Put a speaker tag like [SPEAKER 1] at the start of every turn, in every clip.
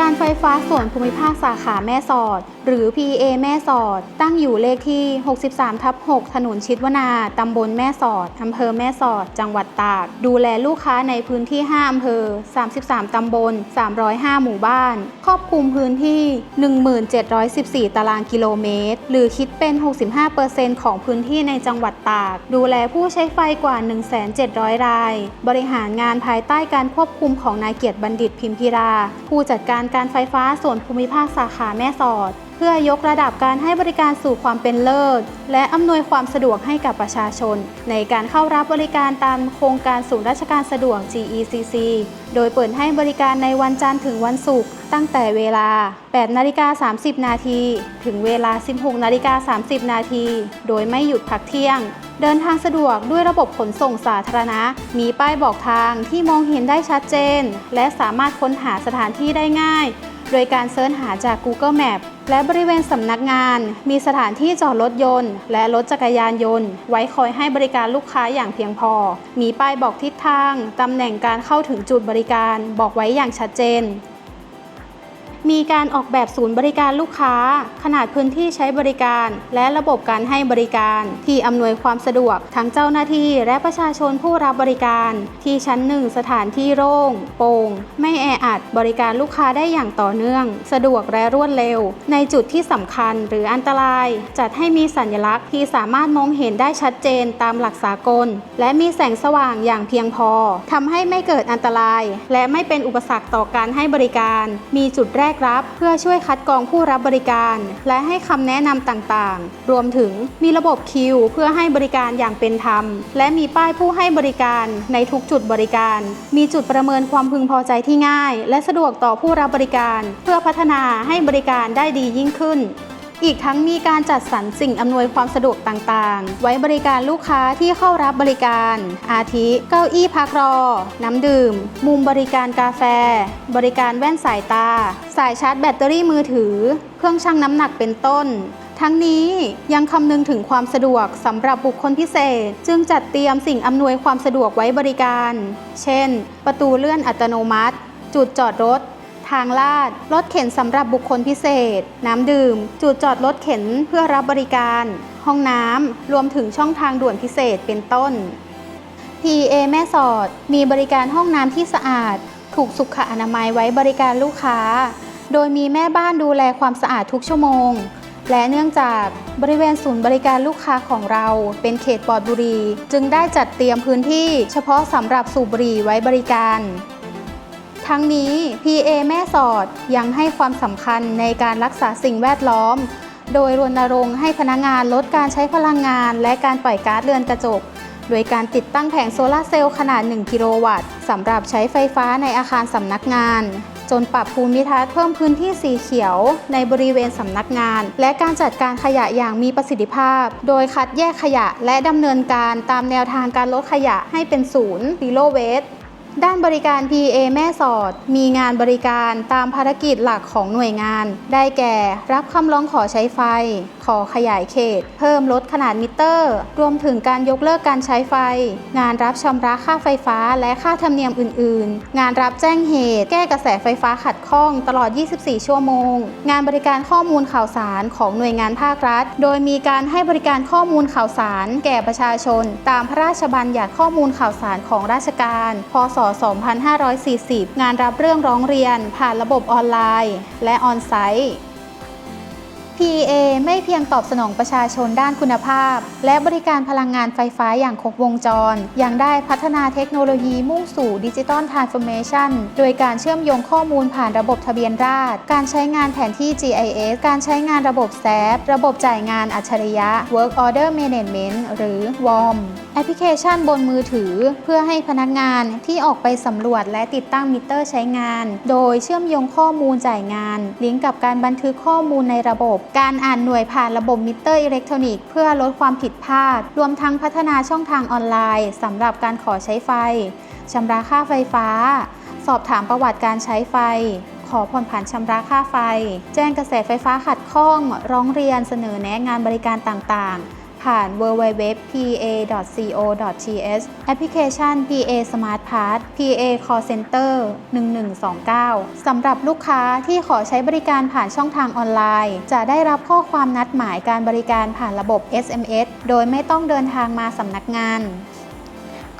[SPEAKER 1] การไฟฟ้าส่วนภูมิภาคสาขาแม่สอด หรือ PA แม่สอด ตั้งอยู่เลขที่ 63 ทับ 6 ถนนชิดวนา ตำบลแม่สอด อำเภอแม่สอด จังหวัดตาก ดูแลลูกค้าในพื้นที่ 5 อำเภอ 33 ตำบล 305 หมู่บ้าน ครอบคลุมพื้นที่ 1714 ตารางกิโลเมตร หรือคิดเป็น 65%ของพื้นที่ในจังหวัดตาก ดูแลผู้ใช้ไฟกว่า 1,700 ราย บริหารงานภายใต้การควบคุมของนายเกียรติบัณฑิตพิมพิรา ผู้จัดการการไฟฟ้าส่วนภูมิภาคสาขาแม่สอด เพื่อยกระดับการให้บริการสู่ความเป็นเลิศ และอำนวยความสะดวกให้กับประชาชน ในการเข้ารับบริการตามโครงการศูนย์ราชการสะดวก GECC โดยเปิดให้บริการในวันจันทร์ถึงวันศุกร์ตั้งแต่เวลา 8 นาฬิกา 30 นาทีถึงเวลา 16 นาฬิกา 30 นาทีโดยไม่หยุดพักเที่ยง เดินทางสะดวกด้วยระบบขนส่งสาธารณะ มีป้ายบอกทางที่มองเห็นได้ชัดเจน และสามารถค้นหาสถานที่ได้ง่าย โดยการเสิร์ชหาจาก Google Map และบริเวณสำนักงาน มีสถานที่จอดรถยนต์ และรถจักรยานยนต์ ไว้คอยให้บริการลูกค้าอย่างเพียงพอ มีป้ายบอกทิศทาง ตำแหน่งการเข้าถึงจุดบริการ บอกไว้อย่างชัดเจน มีการออกแบบศูนย์บริการลูกค้า ขนาดพื้นที่ใช้บริการ และระบบการให้บริการ ที่อำนวยความสะดวกทั้งเจ้าหน้าที่และประชาชนผู้รับบริการ ที่ชั้นหนึ่งสถานที่โล่งโปร่งไม่แออัดบริการลูกค้าได้อย่างต่อเนื่อง สะดวกและรวดเร็ว ในจุดที่สำคัญหรืออันตราย จัดให้มีสัญลักษณ์ที่สามารถมองเห็นได้ชัดเจนตามหลักสากล และมีแสงสว่างอย่างเพียงพอทำให้ไม่เกิดอันตราย และไม่เป็นอุปสรรคต่อการให้บริการ มีจุดแรกรับ เพื่อช่วยคัดกรองผู้รับบริการ และให้คำแนะนำต่างๆ รวมถึงมีระบบคิว เพื่อให้บริการอย่างเป็นธรรม และมีป้ายผู้ให้บริการในทุกจุดบริการ มีจุดประเมินความพึงพอใจที่ง่าย และสะดวกต่อผู้รับบริการ เพื่อพัฒนาให้บริการได้ดียิ่งขึ้น อีกทั้งมีการจัดสรรสิ่งอำนวยความสะดวกต่างๆ ไว้บริการลูกค้าที่เข้ารับบริการ อาทิเก้าอี้พักรอ น้ำดื่ม มุมบริการกาแฟ บริการแว่นสายตา สายชาร์จแบตเตอรี่มือถือ เครื่องชั่งน้ำหนักเป็นต้นทั้งนี้ยังคำนึงถึงความสะดวกสำหรับบุคคลพิเศษ จึงจัดเตรียมสิ่งอำนวยความสะดวกไว้บริการ เช่น ประตูเลื่อนอัตโนมัติ จุดจอดรถ ทางลาด รถเข็นสำหรับบุคคลพิเศษ น้ำดื่ม จุดจอดรถเข็นเพื่อรับบริการ ห้องน้ำ รวมถึงช่องทางด่วนพิเศษเป็นต้น PA แม่สอด มีบริการห้องน้ำที่สะอาด ถูกสุขอนามัยไว้บริการลูกค้า โดยมีแม่บ้านดูแลความสะอาดทุกชั่วโมง และเนื่องจากบริเวณศูนย์บริการลูกค้าของเราเป็นเขตปลอดบุรี จึงได้จัดเตรียมพื้นที่เฉพาะสำหรับสูบบุหรี่ไว้บริการ ทั้งนี้ PA แม่สอดยังให้ความสำคัญในการรักษาสิ่งแวดล้อม โดยรณรงค์ให้พนักงานลดการใช้พลังงาน และการปล่อยก๊าซเรือนกระจก โดยการติดตั้งแผงโซลาร์เซลล์ขนาด 1 กิโลวัตต์สำหรับใช้ไฟฟ้าในอาคารสำนักงาน จนปรับภูมิทัศน์เพิ่มพื้นที่สีเขียวในบริเวณสำนักงาน และการจัดการขยะอย่างมีประสิทธิภาพ โดยคัดแยกขยะและดำเนินการตามแนวทางการลดขยะให้เป็นศูนย์ zero waste ด้านบริการ PA แม่สอด มีงานบริการตามภารกิจหลักของหน่วยงาน ได้แก่ รับคำร้องขอใช้ไฟ ขอขยายเขต เพิ่มลดขนาดมิเตอร์ รวมถึงการยกเลิกการใช้ไฟ งานรับชำระค่าไฟฟ้าและค่าธรรมเนียมอื่น ๆ งานรับแจ้งเหตุ แก้กระแสไฟฟ้าขัดข้องตลอด 24 ชั่วโมง งานบริการข้อมูลข่าวสารของหน่วยงานภาครัฐ โดยมีการให้บริการข้อมูลข่าวสาร แก่ประชาชน ตามพระราชบัญญัติข้อมูลข่าวสารของราชการ พศ 2540 งานรับเรื่องร้องเรียน ผ่านระบบออนไลน์ และออนไซต์ PA ไม่เพียงตอบสนองประชาชนด้านคุณภาพ และบริการพลังงานไฟฟ้าอย่างครบวงจร ยังได้พัฒนาเทคโนโลยีมุ่งสู่ดิจิตอลทรานส์ฟอร์เมชันโดยการเชื่อมโยงข้อมูลผ่านระบบทะเบียนราษฎร์การใช้งานแผนที่ GIS การใช้งานระบบแซฟระบบจ่ายงานอัจฉริยะ Work Order Management หรือ WOM แอปพลิเคชันบนมือถือ เพื่อให้พนักงานที่ออกไปสำรวจและติดตั้งมิเตอร์ใช้งาน โดยเชื่อมโยงข้อมูลจ่ายงาน ลิงก์กับการบันทึกข้อมูลในระบบ การอ่านหน่วยผ่านระบบมิเตอร์อิเล็กทรอนิกส์เพื่อลดความผิดพลาด รวมทั้งพัฒนาช่องทางออนไลน์สำหรับการขอใช้ไฟชำระค่าไฟฟ้า สอบถามประวัติการใช้ไฟขอผ่อนผันชำระค่าไฟ แจ้งกระแสไฟฟ้าขัดข้อง ร้องเรียนเสนอแนะงานบริการต่างๆ ผ่ผ่าน www.pa.co.th แอปพลิเคชัน PA Smart Pass PA Call Center 1129 สำหรับลูกค้าที่ขอใช้บริการผ่านช่องทางออนไลน์ จะได้รับข้อความนัดหมายการบริการผ่านระบบ SMS โดยไม่ต้องเดินทางมาสำนักงาน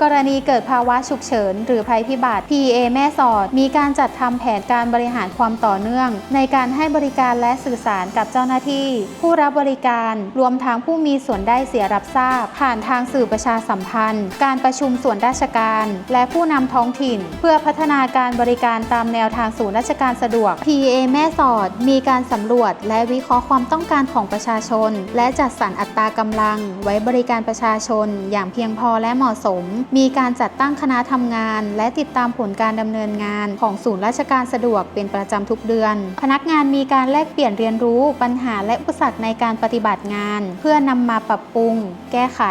[SPEAKER 1] กรณีเกิดภาวะฉุกเฉิน หรือภัยพิบัติ PA แม่สอด มีการจัดทำแผนการบริหารความต่อเนื่อง ในการให้บริการและสื่อสารกับเจ้าหน้าที่ ผู้รับบริการรวมทั้งผู้มีส่วนได้เสียรับทราบ ผ่านทางสื่อประชาสัมพันธ์ การประชุมส่วนราชการ และผู้นำท้องถิ่น เพื่อพัฒนาการบริการตามแนวทางศูนย์ราชการสะดวก PA แม่สอด มีการสำรวจ และวิเคราะห์ความต้องการของประชาชน และจัดสรรอัตรากำลัง ไว้บริการประชาชน อย่างเพียงพอและเหมาะสมมีการจัดตั้งคณะทำงาน และติดตามผลการดำเนินงานของศูนย์ราชการสะดวกเป็นประจำทุกเดือน พนักงานมีการแลกเปลี่ยนเรียนรู้ปัญหาและอุปสรรคในการปฏิบัติงาน เพื่อนำมาปรับปรุง แก้ไข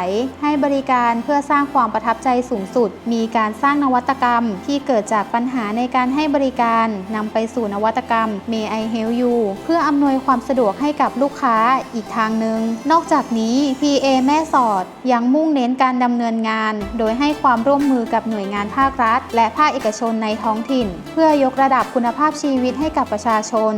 [SPEAKER 1] ให้บริการเพื่อสร้างความประทับใจสูงสุด มีการสร้างนวัตกรรม ที่เกิดจากปัญหาในการให้บริการนำไปสู่นวัตกรรม May I Help You เพื่ออำนวยความสะดวกให้กับลูกค้าอีกทางหนึ่งนอกจากนี้ PA แม่สอดยังมุ่งเน้นการดำเนินงาน โดยใหให้ความร่วมมือกับหน่วยงานภาครัฐ และภาคเอกชนในท้องถิ่น เพื่อยกระดับคุณภาพชีวิตให้กับประชาชน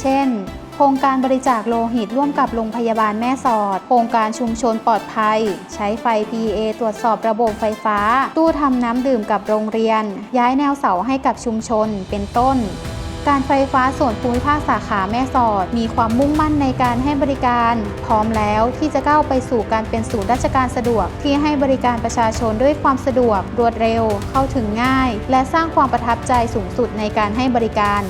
[SPEAKER 1] เช่น โครงการบริจาคโลหิตร่วมกับโรงพยาบาลแม่สอด โครงการชุมชนปลอดภัย ใช้ไฟ PA ตรวจสอบระบบไฟฟ้า ตู้ทำน้ำดื่มกับโรงเรียน ย้ายแนวเสาให้กับชุมชน เป็นต้น การไฟฟ้าส่วนภูมิภาคสาขาแม่สอด มีความมุ่งมั่นในการให้บริการ พร้อมแล้วที่จะก้าวไปสู่การเป็นศูนย์ราชการสะดวก ที่ให้บริการประชาชนด้วยความสะดวก รวดเร็ว เข้าถึงง่าย และสร้างความประทับใจสูงสุดในการให้บริการ